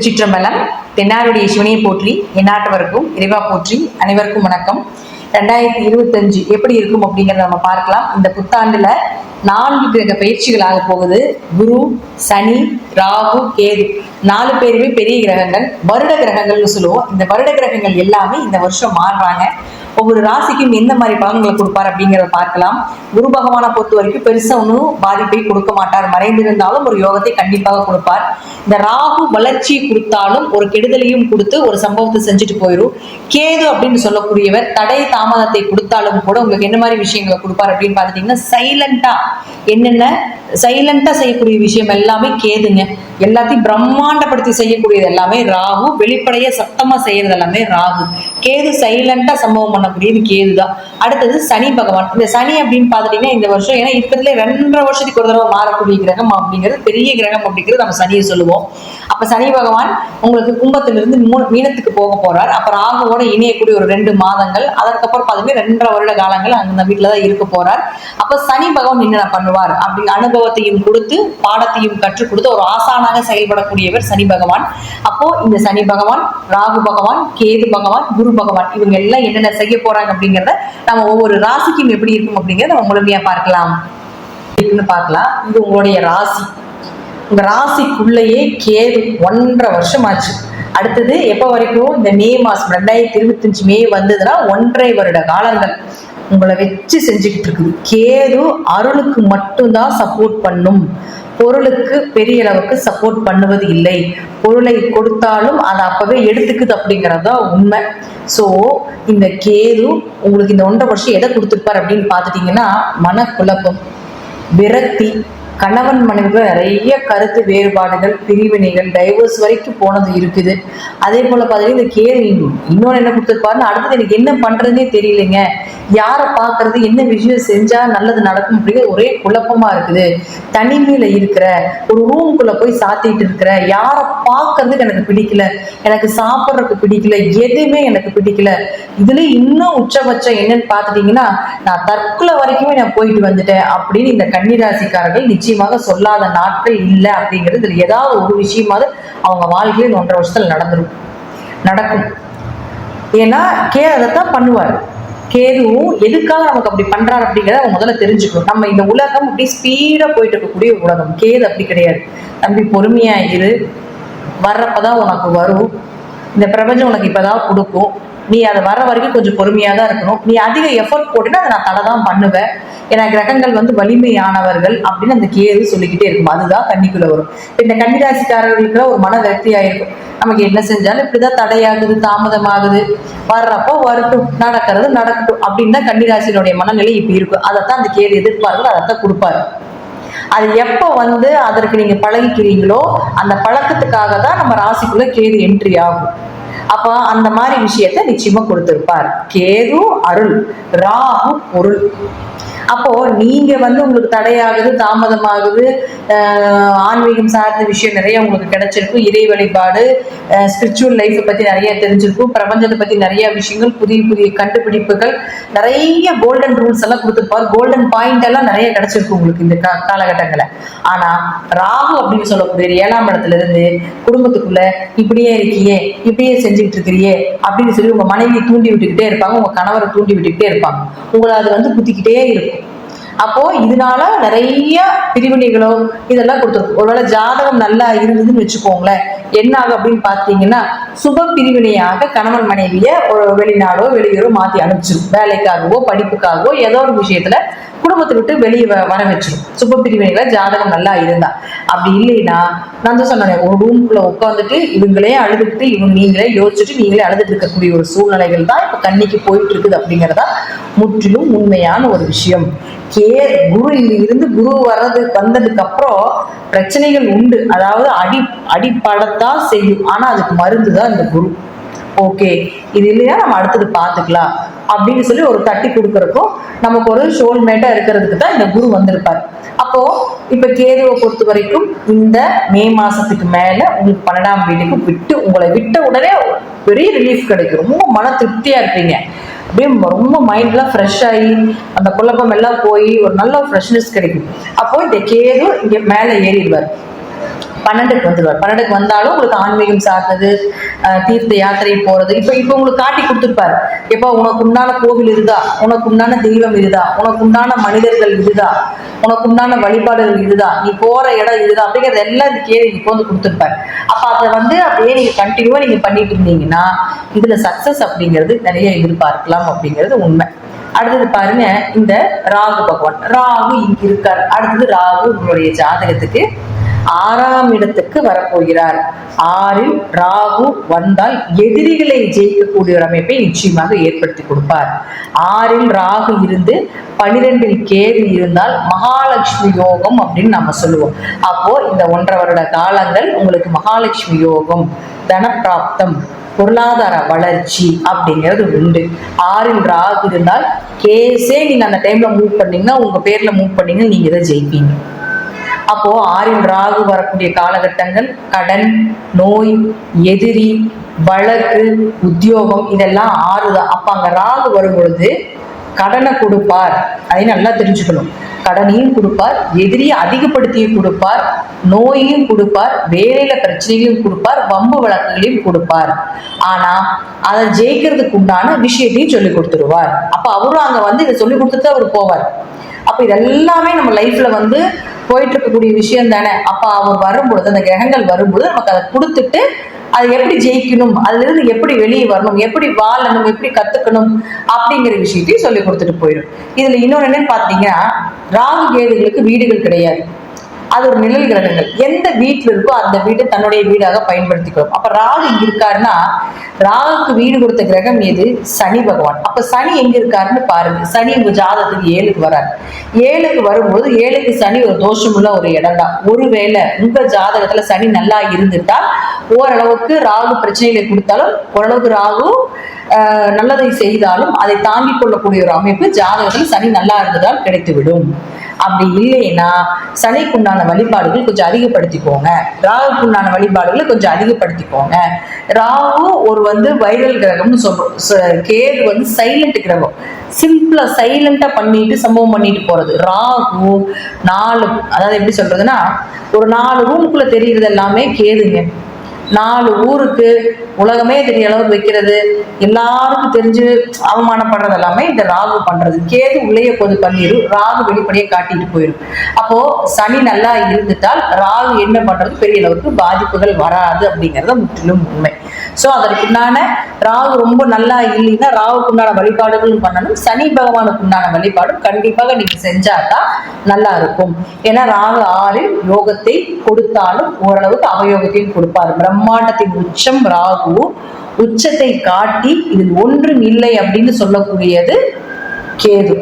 திருச்சிற்றம்பலம் தென்னாருடைய சிவனியை போற்றி எந்நாட்டவருக்கும் இறைவா போற்றி அனைவருக்கும் வணக்கம். ரெண்டாயிரத்தி இருபத்தஞ்சு எப்படி இருக்கும் அப்படிங்கிறத நம்ம பார்க்கலாம். இந்த புத்தாண்டுல நான்கு கிரக பயிற்சிகளாக போகுது. குரு சனி ராகு கேது. நாலு பேருமே பெரிய கிரகங்கள் வருட கிரகங்கள்னு சொல்லுவோம். இந்த வருட கிரகங்கள் எல்லாமே இந்த வருஷம் மாறுறாங்க. ஒவ்வொரு ராசிக்கும் எந்த மாதிரி பலன்களை கொடுப்பார் அப்படிங்கிறத பார்க்கலாம். குரு பகவானை பொறுத்த வரைக்கும் பெருசா ஒன்றும் பாதிப்பை கொடுக்க மாட்டார். மறைந்திருந்தாலும் ஒரு யோகத்தை கண்டிப்பாக கொடுப்பார். இந்த ராகு வளர்ச்சி கொடுத்தாலும் ஒரு கெடுதலையும் கொடுத்து ஒரு சம்பவத்தை செஞ்சுட்டு போயிடும் கேது அப்படின்னு சொல்லக்கூடியவர் தடை தாமதத்தை கொடுத்தாலும் கூட உங்களுக்கு என்ன மாதிரி விஷயங்களை கொடுப்பார் அப்படின்னு பார்த்துட்டீங்கன்னா சைலண்டா என்னென்ன? சைலண்டா செய்யக்கூடிய விஷயம் எல்லாமே கேதுங்க. எல்லாத்தையும் பிரம்மாண்டப்படுத்தி செய்யக்கூடியது எல்லாமே ராகு. வெளிப்படைய சத்தமா செய்யறது எல்லாமே ராகு. கேது சைலண்டா சம்பவம் பண்ணக்கூடியது கேது தான் அடுத்தது சனி பகவான். இந்த சனி அப்படின்னு பார்த்துட்டீங்கன்னா இந்த வருஷம் ஏன்னா இருக்கிறதுல ரெண்டரை வருஷத்துக்கு ஒரு தடவை மாறக்கூடிய கிரகம் அப்படிங்கிறது பெரிய கிரகம் அப்படிங்கிறது நம்ம சனியை சொல்லுவோம். அப்ப சனி பகவான் உங்களுக்கு கும்பத்திலிருந்து மூணு மீனத்துக்கு போக போறார். அப்ப ராகுவோட இணையக்கூடிய ஒரு ரெண்டு மாதங்கள் அதற்கப்புறம் பாத்தீங்கன்னா ரெண்டரை வருட காலங்கள் அந்த வீட்டுலதான் இருக்க போறார். அப்ப சனி பகவான் என்னென்ன பண்ணுவார் அப்படி அனுபவத்தையும் கொடுத்து பாடத்தையும் கற்றுக் கொடுத்து ஒரு ஆசானாக செயல்படக்கூடியவர் சனி பகவான். அப்போ இந்த சனி பகவான் ராகு பகவான் கேது பகவான் குரு பகவான் இவங்க எல்லாம் என்னென்ன செய்ய போறாங்க அப்படிங்கிறத நம்ம ஒவ்வொரு ராசிக்கும் எப்படி இருக்கும் அப்படிங்கிறத நம்ம முழுமையா பார்க்கலாம். இருக்குன்னு பார்க்கலாம். இது உங்களுடைய ராசி. உங்க ராசிக்குள்ளேயே கேது ஒன்றரை வருஷம் ஆச்சு அடுத்தது எப்போ வரைக்கும் இந்த மே மாசம் ரெண்டாயிரத்தி இருபத்தஞ்சு மே வந்ததுன்னா ஒன்றரை வருட காலங்கள் உங்களை வச்சு செஞ்சுக்கிட்டு இருக்குது. கேது அருளுக்கு மட்டும்தான் சப்போர்ட் பண்ணும். பொருளுக்கு பெரிய அளவுக்கு சப்போர்ட் பண்ணுவது இல்லை. பொருளை கொடுத்தாலும் அதை அப்பவே எடுத்துக்குது அப்படிங்கிறது தான் உண்மை. ஸோ இந்த கேது உங்களுக்கு இந்த ஒன்றரை வருஷம் எதை கொடுத்துருப்பார் அப்படின்னு பார்த்துட்டிங்கன்னா மனக்குழப்பம் விரக்தி கணவன் மனைவிகள் நிறைய கருத்து வேறுபாடுகள் பிரிவினைகள் டைவர்ஸ் வரைக்கும் போனது இருக்குது. அதே போல பார்த்தீங்கன்னா இந்த கேர் இன்னொன்று என்ன கொடுத்துருப்பாருன்னு அடுத்தது எனக்கு என்ன பண்ணுறதுனே தெரியலைங்க. யாரை பார்க்கறது என்ன விஷயம் செஞ்சால் நல்லது நடக்கும் அப்படிங்கிறது ஒரே குழப்பமா இருக்குது. தனிமையில் இருக்கிற ஒரு ரூம்குள்ளே போய் சாத்திட்டு இருக்கிற யாரை பார்க்கறதுக்கு எனக்கு பிடிக்கல. எனக்கு சாப்பிட்றதுக்கு பிடிக்கல. எதுவுமே எனக்கு பிடிக்கல. இதுல இன்னும் உச்சபட்சம் என்னன்னு பார்த்துட்டீங்கன்னா நான் தற்கொலை வரைக்குமே நான் போயிட்டு வந்துட்டேன் அப்படின்னு இந்த கன்னிராசிக்காரர்கள் நிச்சயமாக சொல்லாத நாட்கள் இல்லை அப்படிங்கிறது இதுல ஏதாவது ஒரு விஷயமாவது அவங்க வாழ்க்கையில் ஒன்றரை வருஷத்துல நடந்துடும் நடக்கும். ஏன்னா கே அதைத்தான் பண்ணுவார். கேதுவும் எதுக்காக நமக்கு அப்படி பண்றாரு அப்படிங்கிறத அவங்க முதல்ல தெரிஞ்சுக்கணும். நம்ம இந்த உலகம் அப்படி ஸ்பீடா போயிட்டு இருக்கக்கூடிய உலகம். கேது அப்படி கிடையாது. தம்பி பொறுமையா இரு. வர்றப்பதான் உனக்கு வரும். இந்த பிரபஞ்சம் உனக்கு இப்பதான் கொடுக்கும். நீ அதை வர வரைக்கும் கொஞ்சம் பொறுமையாக தான் இருக்கணும். நீ அதிக எஃபர்ட் போட்டுன்னா அதை நான் தடை தான் பண்ணுவேன். ஏன்னா கிரகங்கள் வந்து வலிமையானவர்கள் அப்படின்னு அந்த கேது சொல்லிக்கிட்டே இருக்கும். அதுதான் கன்னிக்குள்ள வரும். இந்த கன்னிராசிக்காரர்களுக்கு ஒரு மன விரக்தியா இருக்கும் நமக்கு என்ன செஞ்சாலும் இப்படிதான் தடையாகுது தாமதமாகுது. வர்றப்போ வரட்டும் நடக்கிறது நடக்கட்டும் அப்படின்னு தான் கன்னிராசியினுடைய மனநிலை இப்படி இருக்கும். அதைத்தான் அந்த கேது எதிர்ப்பார்கள் அதைத்தான் கொடுப்பாரு. அது எப்போ வந்து அதற்கு நீங்க பழகிக்கிறீங்களோ அந்த பழக்கத்துக்காக தான் நம்ம ராசிக்குள்ள கேது என்ட்ரி ஆகும். அப்ப அந்த மாதிரி விஷயத்த நிச்சயமா கொடுத்திருப்பார். கேது அருள் ராகு பொருள். அப்போ நீங்க வந்து உங்களுக்கு தடையாகுது தாமதமாகுது ஆன்மீகம் சார்ந்த விஷயம் நிறைய உங்களுக்கு கிடைச்சிருக்கும். இறை வழிபாடு ஸ்பிரிச்சுவல் லைஃப்பை பத்தி நிறைய தெரிஞ்சிருக்கும். பிரபஞ்சத்தை பத்தி நிறைய விஷயங்கள் புதிய புதிய கண்டுபிடிப்புகள் நிறைய கோல்டன் ரூல்ஸ் எல்லாம் கொடுத்துருப்பார். கோல்டன் பாயிண்ட் எல்லாம் நிறைய கிடைச்சிருக்கும் உங்களுக்கு இந்த கா காலகட்டங்களை ஆனா ராகு அப்படின்னு சொல்லக்கூடிய ஏழாம் இடத்துல இருந்து குடும்பத்துக்குள்ள இப்படியே இருக்கியே இப்படியே செஞ்சுக்கிட்டு இருக்கிறியே அப்படின்னு சொல்லி உங்க மனைவியை தூண்டி விட்டுக்கிட்டே இருப்பாங்க. உங்க கணவரை தூண்டி விட்டுக்கிட்டே இருப்பாங்க. உங்களை அது வந்து குத்திக்கிட்டே இருக்கும். அப்போ இதனால நிறைய பிரிவினைகளோ இதெல்லாம் கொடுத்துருக்கும். ஒருவேளை ஜாதகம் நல்லா இருந்ததுன்னு வச்சுக்கோங்களேன். என்ன ஆகும் அப்படின்னு பார்த்தீங்கன்னா சுப பிரிவினையாக கணவன் மனைவிய ஒரு வெளிநாடோ வெளியூரோ மாத்தி அனுப்பிச்சிடும் வேலைக்காகவோ படிப்புக்காகவோ ஏதோ ஒரு விஷயத்துல குடும்பத்தை விட்டு வெளியே வ- வர வச்சிடும் சுப பிரிவினையில ஜாதகம் நல்லா இருந்தா. அப்படி இல்லைன்னா நான் தான் சொன்னேன் ஒரு ரூம்குள்ள உட்காந்துட்டு இவங்களே அழுதுகிட்டு இவங்க நீங்களே யோசிச்சுட்டு நீங்களே அழுதுட்டு இருக்கக்கூடிய ஒரு சூழ்நிலைகள் தான் இப்ப கண்ணிக்கு போயிட்டு இருக்குது அப்படிங்கிறதா முற்றிலும் உண்மையான ஒரு விஷயம். கே குரு இருந்து குரு வர்றது வந்ததுக்கு அப்புறம் பிரச்சனைகள் உண்டு. அதாவது அடி அடிப்படத்தான் செய்யும். ஆனா அதுக்கு மருந்து தான் இந்த குரு. ஓகே. இது இல்லையா நம்ம அடுத்தது பார்த்துக்கலாம். அப்படின்னு சொல்லி ஒரு தட்டி கொடுக்கறதுக்கும் நமக்கு ஒரு ஷோல்மேட்டா இருக்கிறதுக்கு தான் இந்த குரு வந்திருப்பார். அப்போ இப்ப கேதுவை பொறுத்த வரைக்கும் இந்த மே மாசத்துக்கு மேல உங்களுக்கு பன்னெண்டாம் வீட்டுக்கு விட்டு உங்களை விட்ட உடனே பெரிய ரிலீஃப் கிடைக்கும். ரொம்ப மன திருப்தியா இருப்பீங்க. அப்படியே ரொம்ப மைண்ட்லாம் ஃப்ரெஷ் ஆகி அந்த குழப்பம் எல்லாம் போய் ஒரு நல்ல ஃப்ரெஷ்னஸ் கிடைக்கும். அப்போ இந்த கேது இங்க மேலே ஏறிடுவார். பன்னெண்டுக்கு வந்துடுவார் பன்னெண்டுக்கு வந்தாலும் உங்களுக்கு ஆன்மீகம் சார்ந்தது தீர்த்த யாத்திரை போறது. இப்போ இப்போ உங்களுக்கு காட்டி கொடுத்துருப்பாரு. எப்போ உனக்கு உண்டான கோவில் இதுதா உனக்கு உண்டான தெய்வம் இதுதா உனக்கு உண்டான மனிதர்கள் இதுதா உனக்கு உண்டான வழிபாடுகள் இதுதான் நீ போற இடம் இதுதான் அப்படிங்கறது எல்லாம் இந்த கேள்வி இப்போ வந்து கொடுத்துருப்பாரு. அப்ப அதை வந்து அப்படியே நீங்க கண்டினியூவா நீங்க பண்ணிட்டு இருந்தீங்கன்னா இதுல சக்சஸ் அப்படிங்கிறது நிறைய எதிர்பார்க்கலாம் அப்படிங்கிறது உண்மை. அடுத்தது பாருங்க இந்த ராகு பகவான். ராகு இங்க இருக்கார். அடுத்தது ராகு உங்களுடைய ஜாதகத்துக்கு ஆறாம் இடத்துக்கு வரப்போகிறார். ஆறில் ராகு வந்தால் எதிரிகளை ஜெயிக்கக்கூடிய ஒரு அமைப்பை நிச்சயமாக ஏற்படுத்தி கொடுப்பார். ஆறில் ராகு இருந்து பனிரெண்டில் கேது இருந்தால் மகாலட்சுமி யோகம் அப்படின்னு நம்ம சொல்லுவோம். அப்போ இந்த ஒன்றரை வருட காலங்கள் உங்களுக்கு மகாலட்சுமி யோகம் தனப்பிராப்தம் பொருளாதார வளர்ச்சி அப்படிங்கிறது உண்டு. ஆறில் ராகு இருந்தால் கேஸே நீங்க அந்த டைம்ல மூவ் பண்ணீங்கன்னா உங்க பேர்ல மூவ் பண்ணீங்கன்னா நீங்க இதை ஜெயிப்பீங்க. அப்போ ஆறில் ராகு வரக்கூடிய காலகட்டங்கள் கடன் நோய் எதிரி வழக்கு உத்தியோகம் இதெல்லாம் ஆறுதான் அப்ப அங்க ராகு வரும் பொழுது கடனை கொடுப்பார். அதை நல்லா தெரிஞ்சுக்கணும். கடனையும் கொடுப்பார் எதிரியை அதிகப்படுத்தியும் கொடுப்பார் நோயையும் கொடுப்பார் வேலையில பிரச்சனைகளையும் கொடுப்பார் வம்பு வழக்குகளையும் கொடுப்பார். ஆனா அதை ஜெயிக்கிறதுக்கு உண்டான விஷயத்தையும் சொல்லி கொடுத்துருவார் அப்ப அவரும் அங்க வந்து இதை சொல்லி கொடுத்துட்டு அவர் போவார். அப்போ இதெல்லாமே நம்ம லைஃப்ல வந்து போயிட்டு இருக்கக்கூடிய விஷயம் தானே. அப்போ அவர் வரும்பொழுது அந்த கிரகங்கள் வரும்பொழுது நமக்கு அதை கொடுத்துட்டு அதை எப்படி ஜெயிக்கணும் அதுல இருந்து எப்படி வெளியே வரணும் எப்படி வாழணும் எப்படி கத்துக்கணும் அப்படிங்கிற விஷயத்தையும் சொல்லி கொடுத்துட்டு போயிடும். இதுல இன்னொன்னு என்னன்னு பாத்தீங்கன்னா ராகு கேதுகளுக்கு வீடுகள் கிடையாது. அது ஒரு நிழல் கிரகங்கள். எந்த வீட்டில் இருக்கோ அந்த வீட்டை தன்னுடைய வீடாக பயன்படுத்திக்கிறோம் அப்ப ராகு இங்கே இருக்காருன்னா ராகுக்கு வீடு கொடுத்த கிரகம் எது? சனி பகவான். அப்ப சனி எங்க இருக்காருன்னு பாருங்க. சனி உங்க ஜாதகத்துக்கு ஏழுக்கு வராரு. ஏழுக்கு வரும்போது ஏழுக்கு சனி ஒரு தோஷமுள்ள ஒரு இடம் தான் ஒருவேளை உங்க ஜாதகத்துல சனி நல்லா இருந்துட்டா ஓரளவுக்கு ராகு பிரச்சனைகளை கொடுத்தாலும் ஓரளவுக்கு ராகு ஆஹ், நல்லதை செய்தாலும் அதை தாங்கிக் கொள்ளக்கூடிய ஒரு அமைப்பு ஜாதகத்தில் சனி நல்லா இருந்ததால் கிடைத்துவிடும். அப்படி இல்லைன்னா சனிக்குண்டான வழிபாடுகள் கொஞ்சம் அதிகப்படுத்திக்கோங்க. ராகுக்குண்டான வழிபாடுகளை கொஞ்சம் அதிகப்படுத்திக்கோங்க. ராகு ஒரு வந்து வைரல் கிரகம்னு சொல்றோம் கேது வந்து சைலண்ட் கிரகம். சிம்பிளா சைலண்டா பண்ணிட்டு சம்பவம் பண்ணிட்டு போறது. ராகு நாலு அதாவது எப்படி சொல்றதுன்னா ஒரு நாலு ரூமுக்குள்ள தெரியுறது எல்லாமே கேதுங்க. நாலு ஊருக்கு உலகமே தெரிய அளவுக்கு வைக்கிறது. எல்லாருக்கும் தெரிஞ்சு அவமானப்படுறது எல்லாமே இந்த ராகு பண்றது. கேது உள்ளேயே கொஞ்சம் பண்ணிடும் ராகு வெளிப்படையே காட்டிட்டு போயிடும் அப்போ சனி நல்லா இருந்துட்டால் ராகு என்ன பண்றது? பெரிய அளவுக்கு பாதிப்புகள் வராது அப்படிங்கறது முற்றிலும் உண்மை. சோ அதற்குண்டான ராகு ரொம்ப நல்லா இல்லைன்னா ராகுக்குண்டான வழிபாடுகளும் பண்ணணும். சனி பகவானுக்குண்டான வழிபாடும் கண்டிப்பாக நீங்க செஞ்சாதான் நல்லா இருக்கும். ஏன்னா ராகு ஆறு யோகத்தை கொடுத்தாலும் ஓரளவுக்கு அவயோகத்தையும் கொடுப்பார். பிரம்மாண்டத்தின் உச்சம் ராகு உச்சத்தை காட்டி இதில் ஒன்றும் இல்லை அப்படின்னு சொல்லக்கூடியது கேது.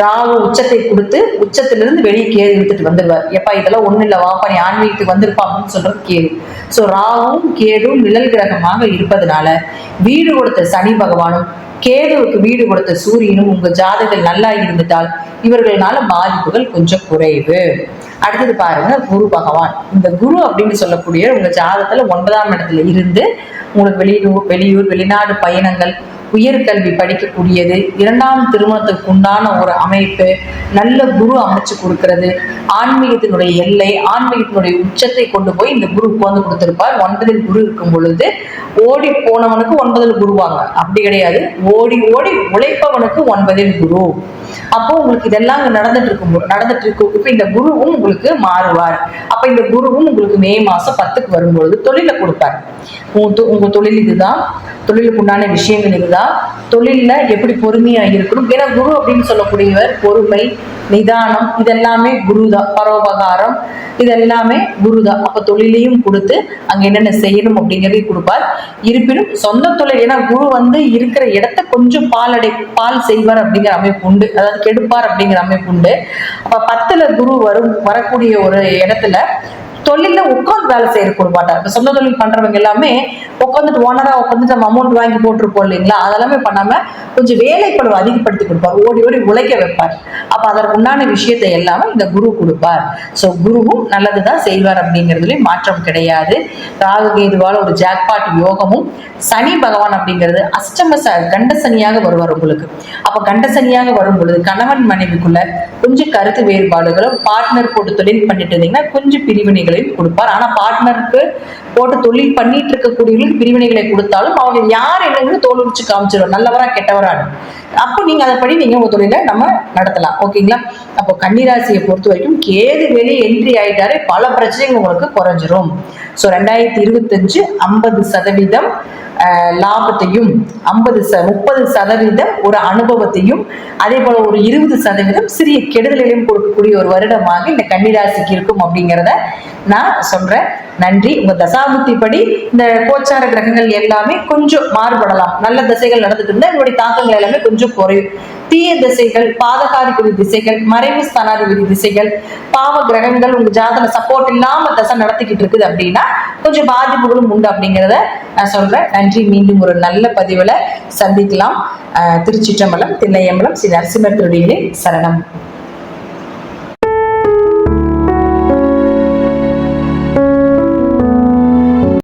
ராகு உச்சத்தை கொடுத்து உச்சத்திலிருந்து வெளியே கேது இழுத்துட்டு வந்துடுவார். எப்பா இதெல்லாம் ஒண்ணு இல்ல வாப்பா நீ ஆன்மீகத்துக்கு வந்திருப்பா அப்படின்னு சொல்றது கேது. சோ ராகும் கேதும் நிழல் கிரகமாக இருப்பதனால வீடு கொடுத்த சனி பகவானும் கேதுவுக்கு வீடு கொடுத்த சூரியனும் உங்க ஜாதகத்தில் நல்லா இருந்துட்டால் இவர்களால பாதிப்புகள் கொஞ்சம் குறைவு. அடுத்தது பாருங்க குரு பகவான். இந்த குரு அப்படின்னு சொல்லக்கூடிய உங்க ஜாதகத்துல ஒன்பதாம் இடத்துல இருந்து உங்களுக்கு வெளியூர் வெளியூர் வெளிநாடு பயணங்கள் உயர்கல்வி படிக்கக்கூடியது இரண்டாம் திருமணத்துக்கு உண்டான ஒரு அமைப்பு நல்ல குரு அமைச்சு கொடுக்கிறது. ஆன்மீகத்தினுடைய எல்லை ஆன்மீகத்தினுடைய உச்சத்தை கொண்டு போய் இந்த குரு உட்கார்ந்து கொடுத்திருப்பார். ஒன்பதில் குரு இருக்கும் பொழுது ஓடி போனவனுக்கு ஒன்பதில் குருவாங்க. அப்படி கிடையாது. ஓடி ஓடி உழைப்பவனுக்கு ஒன்பதில் குரு. அப்போ உங்களுக்கு இதெல்லாம் நடந்துட்டு இருக்கும் நடந்துட்டு இருக்கும் இப்ப இந்த குருவும் உங்களுக்கு மாறுவார். அப்ப இந்த குருவும் உங்களுக்கு மே மாசம் பத்துக்கு வரும்பொழுது தொழிலை கொடுப்பார். உங்க தொ- உங்க தொழில் இதுதான். தொழிலுக்கு உண்டான விஷயங்கள் இதுதான். தொழிலில் எப்படி பொறுமையா இருக்கணும்? ஏன்னா குரு அப்படின்னு சொல்லக்கூடியவர் பொறுமை நிதானம் இதெல்லாமே குரு தான் பரோபகாரம் இதெல்லாமே குரு தான் அப்ப தொழிலையும் கொடுத்து அங்க என்னென்ன செய்யணும் அப்படிங்கறதையும் கொடுப்பார். இருப்பினும் சொந்த தொழில் ஏன்னா குரு வந்து இருக்கிற இடத்த கொஞ்சம் பால் அடை பால் செய்வார் அப்படிங்கிற அமைப்பு உண்டு. அதாவது கெடுப்பார் அப்படிங்கிற அமைப்பு உண்டு. அப்ப பத்துல குரு வரும் வரக்கூடிய ஒரு இடத்துல தொழில உட்காந்து வேலை செய்ய கொடுக்க மாட்டார். இப்ப சொந்த தொழில் பண்றவங்க எல்லாமே உட்காந்துட்டு ஓனரா உட்காந்துட்டு நம்ம அமௌண்ட் வாங்கி போட்டிருப்போம் இல்லைங்களா? அதெல்லாமே பண்ணாம கொஞ்சம் வேலைப்பளவு அதிகப்படுத்தி கொடுப்பார். ஓடி ஓடி உழைக்க வைப்பார். அப்ப அதற்கு உண்டான விஷயத்தை எல்லாமே இந்த குரு கொடுப்பார். சோ குருவும் நல்லதுதான் செய்வார் அப்படிங்கிறதுலயும் மாற்றம் கிடையாது. ராகுகேதுவால ஒரு ஜாக்பாட் யோகமும் சனி பகவான் அப்படிங்கிறது அஷ்டம ச கண்ட சனியாக வருவார் உங்களுக்கு. அப்ப கண்ட சனியாக வரும் பொழுது கணவன் மனைவிக்குள்ள கொஞ்சம் கருத்து வேறுபாடுகளும் பார்ட்னர் போட்டு தொழில் பண்ணிட்டு இருந்தீங்கன்னா கொஞ்சம் பிரிவினைகள் பிரிவினைகளையும் கொடுப்பார். ஆனா பார்ட்னருக்கு போட்டு தொழில் பண்ணிட்டு இருக்கக்கூடியவங்களுக்கு பிரிவினைகளை கொடுத்தாலும் அவங்க யார் என்னங்கிறது தோலுரிச்சு காமிச்சிடும் நல்லவரா கெட்டவரான்னு. அப்போ நீங்க அதைப்படி நீங்க உங்க தொழிலை நம்ம நடத்தலாம். ஓகேங்களா? அப்போ கன்னிராசியை பொறுத்த வரைக்கும் கேது வெளியே என்ட்ரி ஆயிட்டாலே பல பிரச்சனைகள் உங்களுக்கு குறைஞ்சிரும். ஸோ ரெண்டாயிரத்தி இருபத்தஞ்சு ஐம்பது சதவீதம் லாபத்தையும் ஐம்பது ச முப்பது சதவீதம் ஒரு அனுபவத்தையும் அதே போல ஒரு இருபது சதவீதம் சிறிய கெடுதலையும் கொடுக்கக்கூடிய ஒரு வருடமாக இந்த கன்னிராசிக்கு இருக்கும் அப்படிங்கிறத நான் சொல்றேன். நன்றி. உங்க தசாபுத்தி படி இந்த கோச்சார கிரகங்கள் எல்லாமே கொஞ்சம் மாறுபடலாம். நல்ல திசைகள் நடந்துட்டு இருந்தா என்னுடைய தாக்கங்கள் எல்லாமே கொஞ்சம் குறையும். தீய திசைகள் பாதகாதிபதி திசைகள் மறைவு ஸ்தானாதிபதி திசைகள் பாவ கிரகங்கள் உங்க ஜாதக சப்போர்ட் இல்லாம தசை நடத்திக்கிட்டு இருக்குது அப்படின்னா கொஞ்சம் பாதிப்புகளும் உண்டு அப்படிங்கிறத நான் சொல்றேன். நன்றி. மீண்டும் ஒரு நல்ல பதிவுல சந்திக்கலாம். அஹ் திருச்சிற்றம்பலம் தில்லையம்பலம் ஸ்ரீ நரசிம்மர் திருடிகளே சரணம்.